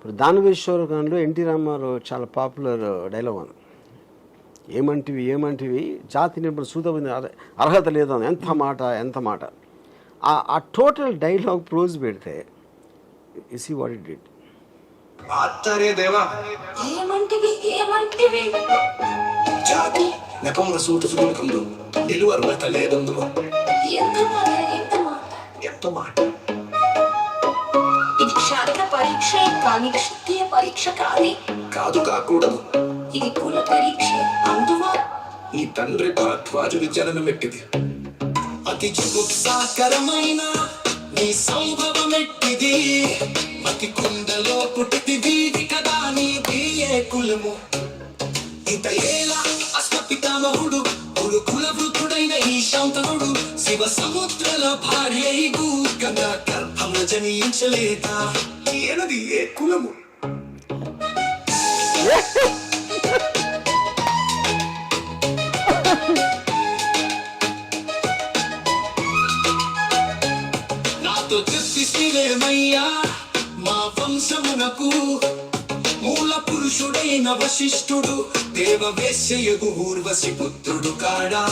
ఇప్పుడు దానవేశ్వరంలో ఎన్టీ రామారావు చాలా popular dialogue ఉంది. ఏమంటివి ఏమంటివి? జాతి నిపుణ సూతమైన అర్హత లేదు అని ఎంత మాట ఎంత మాట? ఆ ఆ టోటల్ డైలాగ్ ప్రోజ్ పెడితే ఇసి what it did Acharya Deva ఏమంటివి ఏమంటివి? జాతి నెపముల సూటు సుగుణకంలో నిలువ అర్హత లేదందులో ఎంత మాట ఎంత మాట? ఎంత మాట? ఇది క్షాత్ర పరీక్ష కానీ క్షత్రియ పరీక్ష కాదు కాదు కాకూడదు. ఇది కుల పరీక్ష. అందువా? నీ తండ్రి భరద్వాజుడి జననం ఎట్టిది అతి జిగుప్సాకరమైన నీ సంభవం ఎట్టిది మతి కుండలో పుట్టిది కదా నీ బియ్యే కులము? ఇంత ఏలా అశ్వపితామహుడు కుల వృద్ధుడైన ఈ శాంతనుడు. శివ సముద్రల భార్య గంగా గర్భమున జనించలేదా? ఏనది ఏ కులము? నాతో చెప్పిస్తేమయ్యా మా వంశమునకు మూల పురుషుడైన వశిష్ఠుడు దేవ వేశ్యయగు ఊర్వశి పుత్రుడు కాడా?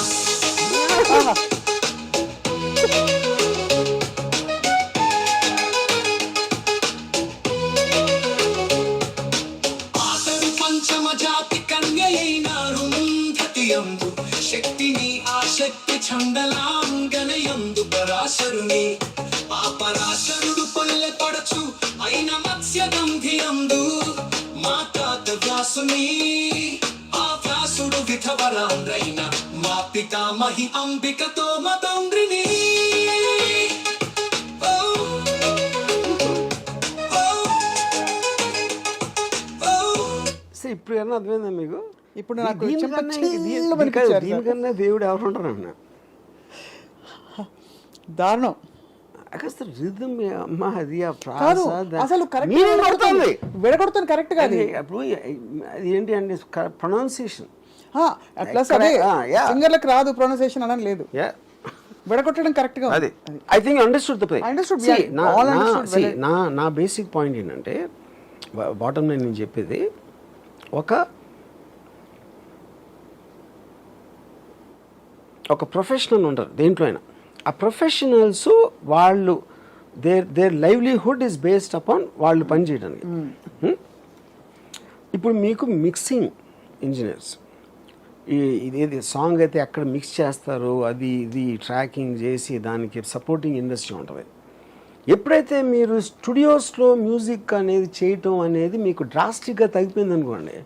యందు. శక్తిని ఆసక్తి శక్తి చండలాంగనయందు పరాశరుని. ఆ పరాశరుడు పల్లె పడచు అయిన మత్స్య గంధియందు మా తాత వ్యాసుని ఆ వ్యాసుడు విధవరాంద్రైన మా పితామహి అంబికతో మతంద్రిని ఓ ఇప్పుడు ఏమన్నా అర్థమైందా మీకు? ఇప్పుడు నాకు దీనికన్నా దేవుడు ఎవరు ఉంటారు అన్న? దారుణం. అసలు రిధమ్ అమ్మ అది ఆ కాదు అసలు విడగొడుతుంది కరెక్ట్గా అది. ఏంటి అంటే ప్రొనౌన్సియేషన్ ప్లస్ అదే. సింగర్లకు రాదు ప్రొనౌన్సియేషన్ అని లేదు. యా. విడగొట్టడం కరెక్ట్గా అది. I think understood the play well. నా నా బేసిక్ పాయింట్ ఏంటంటే బాటమ్ లైన్ నేను చెప్పేది ఒక ఒక ప్రొఫెషనల్ ఉంటారు దేంట్లో అయినా. ఆ ప్రొఫెషనల్స్ వాళ్ళు their their livelihood is based upon వాళ్ళు పనిచేయడానికి Hmm? ఇప్పుడు మీకు మిక్సింగ్ ఇంజనీర్స్ ఈ ఇదేది సాంగ్ అయితే ఎక్కడ మిక్స్ చేస్తారు అది ఇది ట్రాకింగ్ చేసి దానికి సపోర్టింగ్ ఇండస్ట్రీ ఉంటుంది. ఎప్పుడైతే మీరు స్టూడియోస్లో మ్యూజిక్ అనేది చేయటం అనేది మీకు డ్రాస్టిక్గా తగ్గిపోయింది అనుకోండి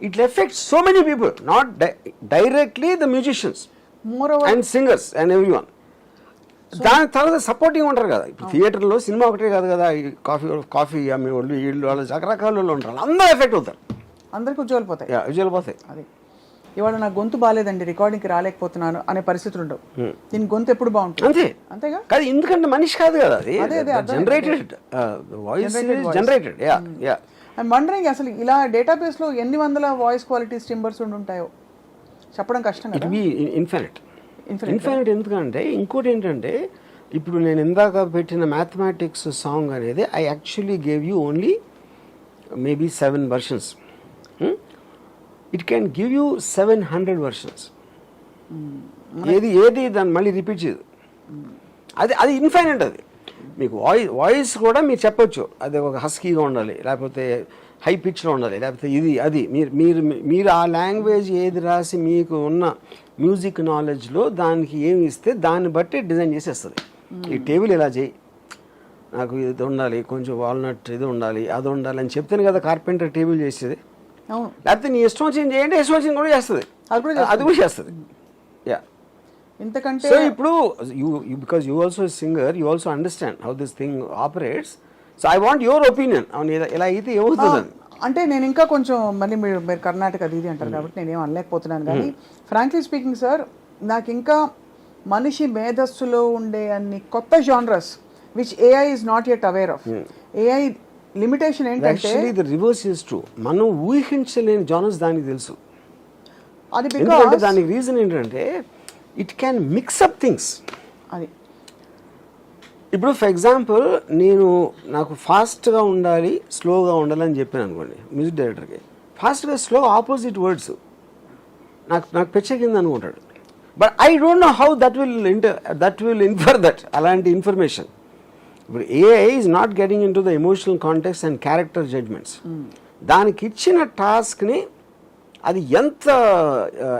it effect so many people not directly the musicians moreover and singers and every one దాని తర్వాత సపోర్టింగ్ ఉంటారు కదా. ఇప్పుడు థియేటర్లో సినిమా ఒకటే కాదు కదా. ఈ కాఫీ కాఫీ అమ్మే వాళ్ళు వీళ్ళు వాళ్ళు రకరకాల వాళ్ళు ఉంటారు. అందరూ ఎఫెక్ట్ అవుతారు. అందరికి ఉద్యోగాలు పోతాయి. విజయాలు పోతాయి. అది. ఇవాళ నా గొంతు బాగాలేదండి రికార్డింగ్కి రాలేకపోతున్నాను అనే పరిస్థితులు ఉండవు. దీని గొంతు ఎప్పుడు బాగుంటుంది? అంతే. అంతేగా? కాదు ఎందుకంటే మనిషి కాదు కదా అది. Generated voice. Generated yeah yeah. And wondering అసలు ఇలా డేటాబేస్లో ఎన్ని వందల వాయిస్ క్వాలిటీస్ టింబర్స్ ఉండి ఉంటాయో చెప్పడం కష్టం ఇట్ బి ఇన్ఫినిట్. ఇన్ఫినిట్ ఎందుకంటే ఇంకోటి ఏంటంటే ఇప్పుడు నేను ఇందాక పెట్టిన మ్యాథమెటిక్స్ సాంగ్ అనేది I actually gave you only maybe seven versions it can give you seven hundred versions ఏది ఏది దాన్ని మళ్ళీ రిపీట్ చేయదు. అది అది ఇన్ఫైనట్ అది. మీకు వాయిస్ వాయిస్ కూడా మీరు చెప్పొచ్చు. అది ఒక హస్కీగా ఉండాలి. లేకపోతే హై పిచ్లో ఉండాలి. లేకపోతే ఇది అది. మీరు మీరు మీరు ఆ లాంగ్వేజ్ ఏది రాసి మీకు ఉన్న మ్యూజిక్ నాలెడ్జ్లో దానికి ఏమి ఇస్తే దాన్ని బట్టి డిజైన్ చేసేస్తుంది. ఈ టేబుల్ ఇలా చేయి. నాకు ఇది ఉండాలి. కొంచెం వాల్నట్ ఇది ఉండాలి అది ఉండాలి అని చెప్తేనే కదా కార్పెంటర్ టేబుల్ చేసేది. లేకపోతే నీ ఇష్టం వచ్చింది చేయండి ఇష్టం వచ్చింది కూడా చేస్తుంది. అది కూడా అది కూడా చేస్తుంది. ఇంతకంటే సో ఇప్పుడు you because you also singer you also understand how this thing operates so I want your opinion అవును ఇలా- అయితే ఏమవుతుంది. అంటే నేను ఇంకా కొంచెం మళ్ళీ మీరు మీరు కర్ణాటక ఇది అంటారు కాబట్టి నేనేం అనలేకపోతున్నాను కానీ ఫ్రాంక్లీ స్పీకింగ్ సార్ నాకు ఇంకా మనిషి మేధస్సులో ఉండే అన్ని కొత్త genres which AI is not yet aware of AI limitation ఏంటంటే రివర్స్ ఇస్ ట్రూ మనం ఊహించలేని జానర్స్ దానికి తెలుసు. అది బికాస్ దానికి రీజన్ ఏంటంటే it can mix up things అది. ఇప్పుడు ఫర్ ఎగ్జాంపుల్ నేను నాకు ఫాస్ట్గా ఉండాలి స్లోగా ఉండాలి అని చెప్పాను అనుకోండి మ్యూజిక్ డైరెక్టర్కి ఫాస్ట్గా స్లో ఆపోజిట్ వర్డ్స్ నాకు నాకు పెచ్చకింది అనుకుంటాడు. But I don't know how that will inter that will infor that అలాంటి ఇన్ఫర్మేషన్ ఇప్పుడు AI is not getting in to the emotional context and character judgements దానికి ఇచ్చిన టాస్క్ని అది ఎంత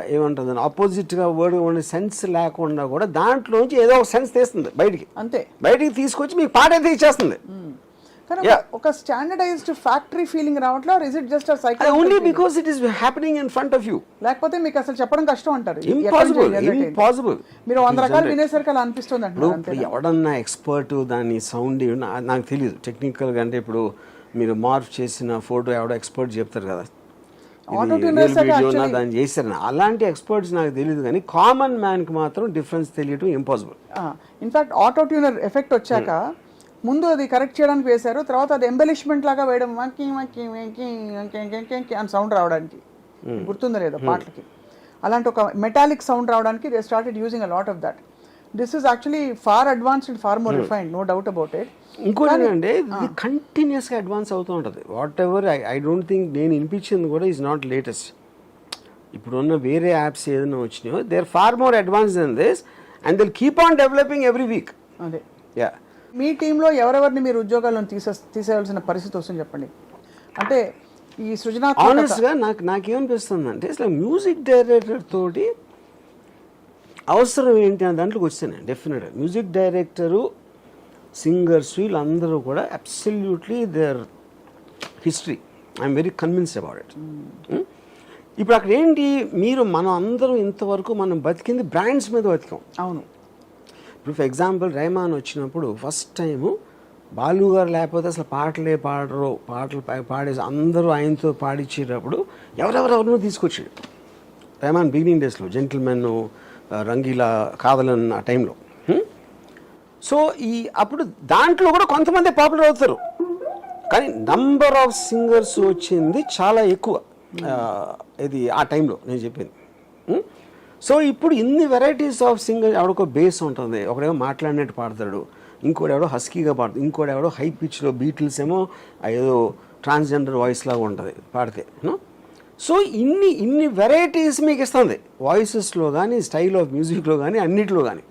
ఏమంటుంది ఆపోజిట్గా వర్డ్ ఉండే సెన్స్ లేకుండా కూడా దాంట్లోంచి ఏదో ఒక సెన్స్ తీస్తుంది బయటికి. అంతే. బయటికి తీసుకొచ్చి మీకు పాట అయితే ఇచ్చేస్తుంది. ఒక- స్టాండర్డైజ్డ్ ఫ్యాక్టరీ ఫీలింగ్ రావట్లేదు ఇస్ ఇట్ జస్ట్ అది only because it is happening in front of you లేకపోతే మీకు అసలు చెప్పడం కష్టం అంటారు. ఇంపాసిబుల్? ఇంపాసిబుల్ మీరు వంద రకాలు వినేసరికి అలా అనిపిస్తుంది ఇప్పుడు ఎవడన్నా ఎక్స్పర్ట్ దాని సౌండ్ నాకు తెలియదు టెక్నికల్గా అంటే ఇప్పుడు మీరు మార్ఫ్ చేసిన ఫోటో ఎవడో ఎక్స్పర్ట్ చెప్తారు కదా. దాన్ని చేశారు. అలాంటి ఎక్స్పర్ట్స్ నాకు తెలియదు కానీ కామన్ మ్యాన్కి మాత్రం డిఫరెన్స్ తెలియటం impossible in fact auto tuner effect వచ్చాక ముందు అది కరెక్ట్ చేయడానికి వేశారు తర్వాత అది ఎంబలిష్మెంట్ లాగా వేయడం అని సౌండ్ రావడానికి. గుర్తుందో లేదో పాటలకి. అలాంటి ఒక మెటాలిక్ సౌండ్ రావడానికి they started using a lot of that this is actually far advanced far more refined no doubt about it ఇంకోటి ఏంటంటే ఇది కంటిన్యూస్గా అడ్వాన్స్ అవుతూ ఉంటుంది. Whatever I don't think నేను వినిపించింది కూడా ఈజ్ నాట్ లేటెస్ట్ ఇప్పుడున్న వేరే యాప్స్ ఏదైనా వచ్చినాయో they are far more advance than this and they'll keep on developing every week అదే. యా మీ టీంలో ఎవరెవరిని మీరు ఉద్యోగాలను తీసే తీసేయాల్సిన పరిస్థితి వస్తుంది చెప్పండి. అంటే ఈ సృజనాత్మకత ఆనెస్ట్గా నాకు నాకేమనిపిస్తుంది అంటే అసలు మ్యూజిక్ డైరెక్టర్ తోటి అవసరం ఏంటి అనే దాంట్లోకి వచ్చాను డెఫినెట్గా మ్యూజిక్ డైరెక్టరు సింగర్స్ వీళ్ళందరూ కూడా absolutely there history I'm very convinced about it? ఇప్పుడు అక్కడ ఏంటి? మీరు మనం అందరం ఇంతవరకు మనం బతికింది బ్రాండ్స్ మీద బతికాం. అవును. ఇప్పుడు ఫర్ ఎగ్జాంపుల్ రెహమాన్ వచ్చినప్పుడు ఫస్ట్ టైము బాలు గారు లేకపోతే అసలు పాటలే పాడరు పాటలు పాడేసి అందరూ ఆయనతో పాడించేటప్పుడు ఎవరెవరెవరినో తీసుకొచ్చాడు. రెహమాన్ బిగినింగ్ డేస్లో జెంటిల్మెన్ రంగీలా కాదలన్న ఆ టైంలో. సో ఈ అప్పుడు దాంట్లో కూడా కొంతమంది పాపులర్ అవుతారు. కానీ నంబర్ ఆఫ్ సింగర్స్ వచ్చింది చాలా ఎక్కువ. ఇది ఆ టైంలో నేను చెప్పింది. సో ఇప్పుడు ఇన్ని వెరైటీస్ ఆఫ్ సింగర్ ఎవడికో బేస్ ఉంటుంది. ఒకడేమో మాట్లాడినట్టు పాడతాడు. ఇంకోటి ఎవడో హస్కీగా పాడతాడు. ఇంకోటి ఎవడో హై పిచ్లో బీటిల్స్ ఏమో ఏదో ట్రాన్స్జెండర్ వాయిస్ లాగా ఉంటుంది పాడితే. సో ఇన్ని ఇన్ని వెరైటీస్ మీకు ఇస్తుంది. వాయిసెస్లో కానీ స్టైల్ ఆఫ్ మ్యూజిక్లో కానీ అన్నిట్లో కానీ.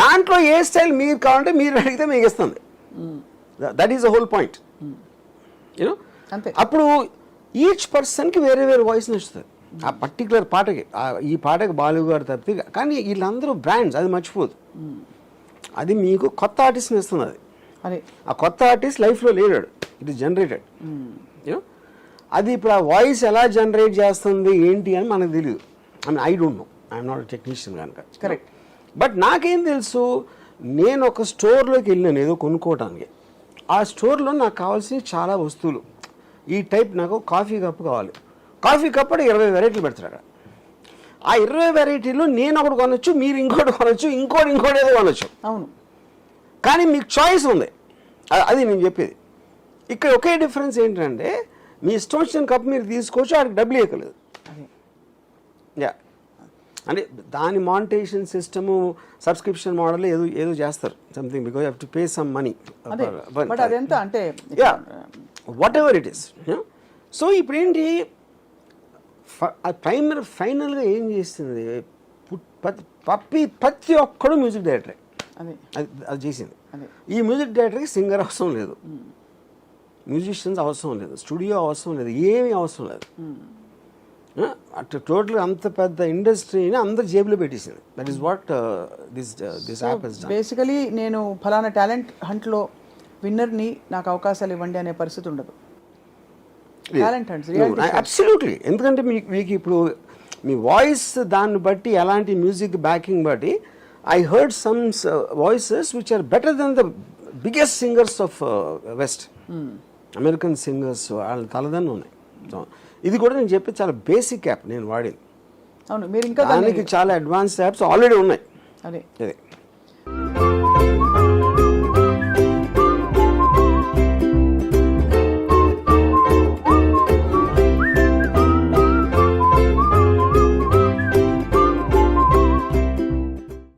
దాంట్లో ఏ స్టైల్ మీరు కావాలంటే మీరు అడిగితే మీకు ఇస్తుంది. That is the whole point you know. అప్పుడు ఈచ్ పర్సన్కి వేరే వేరే వాయిస్ నచ్చుతుంది. ఆ పర్టికులర్ పాటకి ఈ పాటకి బాలు గారు తప్పితే కానీ వీళ్ళందరూ బ్రాండ్స్ అది మర్చిపోదు. అది మీకు కొత్త ఆర్టిస్ట్ని ఇస్తుంది అది. అదే. ఆ కొత్త ఆర్టిస్ట్ లైఫ్లో లేడాడు it is generated you know అది ఇప్పుడు ఆ వాయిస్ ఎలా జనరేట్ చేస్తుంది ఏంటి అని మనకు తెలియదు I mean I don't know I'm not technician కనుక. Correct. బట్ నాకేం తెలుసు నేను ఒక స్టోర్లోకి వెళ్ళాను ఏదో కొనుక్కోవడానికి ఆ స్టోర్లో నాకు కావాల్సిన చాలా వస్తువులు. ఈ టైప్ నాకు కాఫీ కప్పు కావాలి. కాఫీ కప్పు అంటే ఇరవై వెరైటీలు పెడతాడు అక్కడ. ఆ ఇరవై వెరైటీలు నేను ఒకటి కొనొచ్చు మీరు ఇంకోటి కొనొచ్చు ఇంకోటి ఇంకోటి ఏదో కొనొచ్చు. అవును. కానీ మీకు చాయిస్ ఉంది. అది నేను చెప్పేది. ఇక్కడ ఒకే డిఫరెన్స్ ఏంటంటే మీ ఇష్టం వచ్చిన కప్ మీరు తీసుకోవచ్చు ఆడికి డబ్బులు ఇవ్వలేదు యా. అంటే దాని మానిటేషన్ సిస్టము సబ్స్క్రిప్షన్ మోడల్ ఏదో ఏదో చేస్తారు. Something because have to pay some money but అదెంత అంటే yeah whatever it is so ఇప్పుడు ఏంటి ప్రైమరీ ఫైనల్గా ఏం చేస్తుంది పప్పి ప్రతి ఒక్కడు మ్యూజిక్ డైరెక్టరే అదే. అది చేసింది. ఈ మ్యూజిక్ డైరెక్టర్కి సింగర్ అవసరం లేదు. మ్యూజిషియన్స్ అవసరం లేదు స్టూడియో అవసరం లేదు ఏమీ అవసరం లేదు అటు టోటల్ అంత పెద్ద ఇండస్ట్రీని అందరు జేబులో పెట్టేసింది that is what this this app basically నేను ఫలానా టాలెంట్ హంట్లో విన్నర్ని నాకు అవకాశాలు ఇవ్వండి అనే పరిస్థితి ఉండదు టాలెంట్ హంట్స్ అబ్సల్యూట్లీ ఎందుకంటే మీకు మీకు ఇప్పుడు మీ వాయిస్ దాన్ని బట్టి ఎలాంటి మ్యూజిక్ బ్యాకింగ్ బట్టి I heard some voices which are better than the biggest singers of west American singers వాళ్ళ తలదన్ను ఉన్నాయి. ఇది కూడా నేను చెప్పి చాలా బేసిక్ యాప్ నేను వాడింది. అవును మీరు ఇంకా దానికి చాలా అడ్వాన్స్ యాప్స్ ఆల్రెడీ ఉన్నాయి. అదే. ఇది